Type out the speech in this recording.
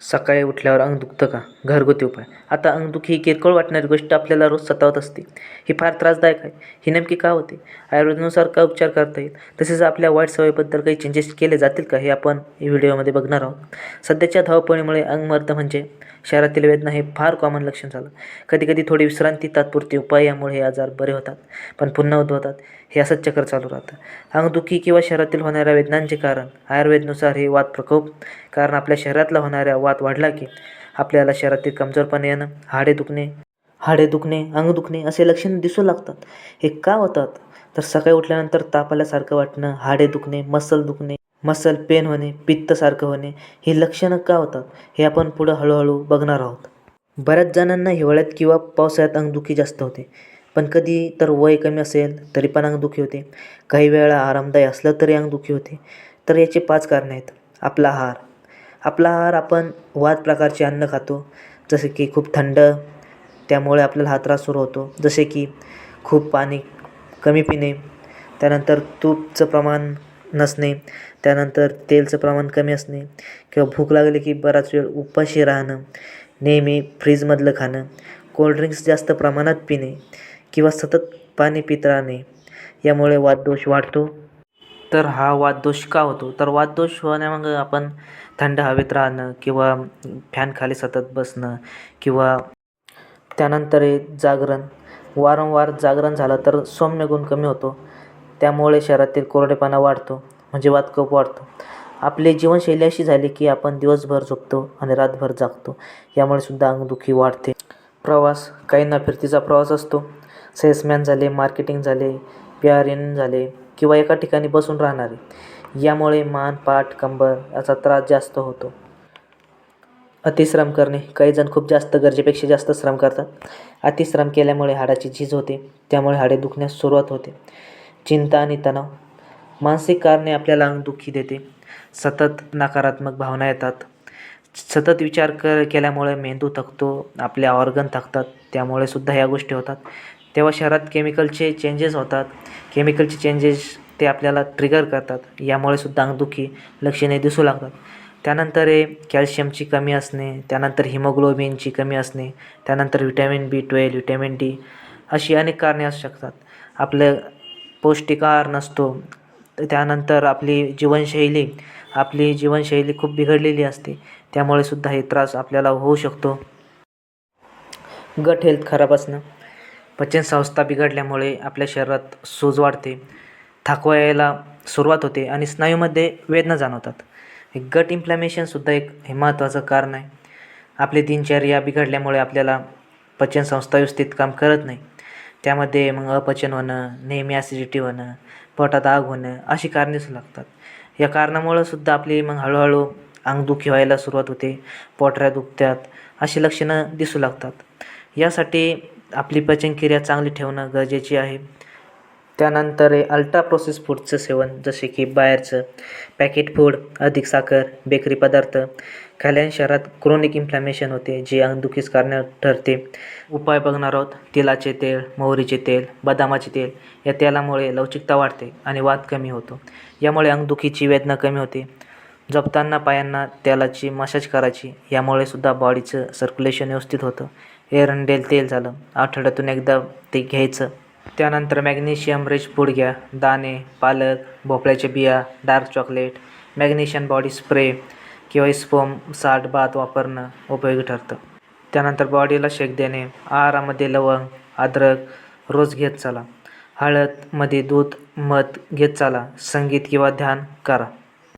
सकाळी उठल्यावर अंग दुखतं का? घरगुती उपाय. आता अंगदुखी ही किरकोळ वाटणारी गोष्ट आपल्याला रोज सतावत असते. ही फार त्रासदायक आहे. ही नेमकी का होते? आयुर्वेदानुसार का उपचार करता येईल? तसेच आपल्या वाईट सवयीबद्दल काही चेंजेस केले जातील का हे आपण या व्हिडिओमध्ये बघणार आहोत. सध्याच्या धावपळीमुळे अंगमर्द म्हणजे शहरातील वेदना हे फार कॉमन लक्षण झालं. कधीकधी थोडी विश्रांती तात्पुरती उपाय यामुळे हे आजार बरे होतात. पण पुन्हा उद्भवतात. हे असंच चक्र चालू राहतं. अंगदुखी किंवा शहरातील होणाऱ्या वेदनांचे कारण. आयुर्वेदनुसार हे वात प्रकोप. कारण आपल्या शरीरातला होणाऱ्या वात वाढला की आपल्याला शरीरातील कमजोरपणे येणं हाडे दुखणे हाडे दुखणे अंग दुखणे असे लक्षण दिसू लागतात. हे का होतात? तर सकाळी उठल्यानंतर ताप आल्यासारखं वाटणं हाडे दुखणे मसल दुखणे मसल पेन होणे पित्तसारखं होणे ही लक्षणं का होतात? हे आपण पुढं हळूहळू बघणार आहोत. बऱ्याच जणांना हिवाळ्यात किंवा पावसाळ्यात अंगदुखी जास्त होते. पण कधी तर वय कमी असेल तरी पण अंगदुखी होते. काही वेळा आरामदायी असलं तरी अंगदुखी होते. तर याचे पाच कारणं आहेत. आपला आहार. आपला आहार आपण वात प्रकारचे अन्न खातो. जसे की खूप थंड त्यामुळे आपल्याला हा त्रास सुरू होतो. जसे की खूप पाणी कमी पिणे त्यानंतर तूपचं प्रमाण नसणे त्यानंतर तेलचं प्रमाण कमी असणे किंवा भूक लागली की बराच वेळ उपाशी राहणं नेहमी फ्रीजमधलं खाणं कोल्ड्रिंक्स जास्त प्रमाणात पिणे किंवा सतत पाणी पित राहणे यामुळे वातदोष वाढतो. तर हा वातदोष का होतो? तर वातदोष होण्यामागं आपण थंड हवेत राहणं किंवा फॅनखाली सतत बसणं किंवा त्यानंतर जागरण. वारंवार जागरण झालं तर सौम्य गुण कमी होतो. त्यामुळे शरीरातील कोरडेपणा वाढतो म्हणजे वातकप वाढतो. आपली जीवनशैली अशी झाली की आपण दिवसभर झोपतो आणि रातभर जागतो. यामुळे सुद्धा अंगदुखी वाढते. प्रवास काहींना फिरतीचा प्रवास असतो. सेल्समॅन झाले मार्केटिंग झाले पी आर एन झाले किंवा एका ठिकाणी बसून राहणारे. यामुळे मान पाठ कंबर याचा त्रास जास्त होतो. अतिश्रम करणे. काही जण खूप जास्त गरजेपेक्षा जास्त श्रम करतात. अतिश्रम केल्यामुळे हाडाची झीज होते. त्यामुळे हाडे दुखण्यास सुरुवात होते. चिंता आणि तणाव. मानसिक कारणे आपल्याला अंगदुखी देते. सतत नकारात्मक भावना येतात. सतत विचार कर केल्यामुळे मेंदू थकतो. आपले ऑर्गन थकतात. त्यामुळे सुद्धा ह्या गोष्टी होतात. तेव्हा शहरात केमिकलचे चेंजेस होतात. केमिकलचे चेंजेस ते आपल्याला ट्रिगर करतात. यामुळे सुद्धा अंगदुखी लक्षणे दिसू लागतात. त्यानंतर आहे कॅल्शियमची कमी असणे त्यानंतर हिमोग्लोबिनची कमी असणे त्यानंतर vitamin B twelve vitamin D अशी अनेक कारणे असू शकतात. आपलं पौष्टिक आहार नसतो त्यानंतर आपली जीवनशैली आपली जीवनशैली खूप बिघडलेली असते. त्यामुळे सुद्धा हे त्रास आपल्याला होऊ शकतो. गट हेल्थ खराब असणं. पचनसंस्था बिघडल्यामुळे आपल्या शरीरात सूज वाढते थकवा यायला सुरुवात होते आणि स्नायूमध्ये वेदना जाणवतात. गट इन्फ्लॅमेशनसुद्धा एक हे महत्त्वाचं कारण आहे. आपली दिनचर्या बिघडल्यामुळे आपल्याला पचनसंस्था व्यवस्थित काम करत नाही. त्यामध्ये मग अपचन होणं नेहमी ॲसिडिटी होणं पोटात आग होणं अशी कारणेच दिसू लागतात. या कारणामुळं सुद्धा आपली मग हळूहळू अंगदुखी व्हायला सुरुवात होते पोटऱ्या दुखतात अशी लक्षणं दिसू लागतात. यासाठी आपली पचनक्रिया चांगली ठेवणं गरजेची आहे. त्यानंतर आहे अल्ट्रा प्रोसेस फूडचं सेवन जसे की बाहेरचं पॅकेट फूड अधिक साखर बेकरी पदार्थ. खाल्याने शहरात क्रोनिक इन्फ्लॅमेशन होते जे अंगदुखीस कारण ठरते. उपाय बघणार आहोत. तेलाचे तेल मोहरीचे तेल बदामाचे तेल या तेलामुळे लवचिकता वाढते आणि वाद कमी होतो. यामुळे अंगदुखीची वेदना कमी होते. झोपताना पायांना तेलाची मसाज करायची यामुळे सुद्धा बॉडीचं सर्क्युलेशन व्यवस्थित होतं. एरंडेल तेल झालं. आठवड्यातून एकदा ते घ्यायचं. त्यानंतर मॅग्नेशियम रिच फूड घ्या दाणे पालक भोपळ्याच्या बिया dark chocolate magnesium body spray किंवा स्पोम साठ भात वापरणं उपयोगी ठरतं. त्यानंतर बॉडीला शेक देणे आहारामध्ये लवंग अद्रक रोज घेत चाला. हळदमध्ये दूध मध घेत चाला. संगीत किंवा ध्यान करा.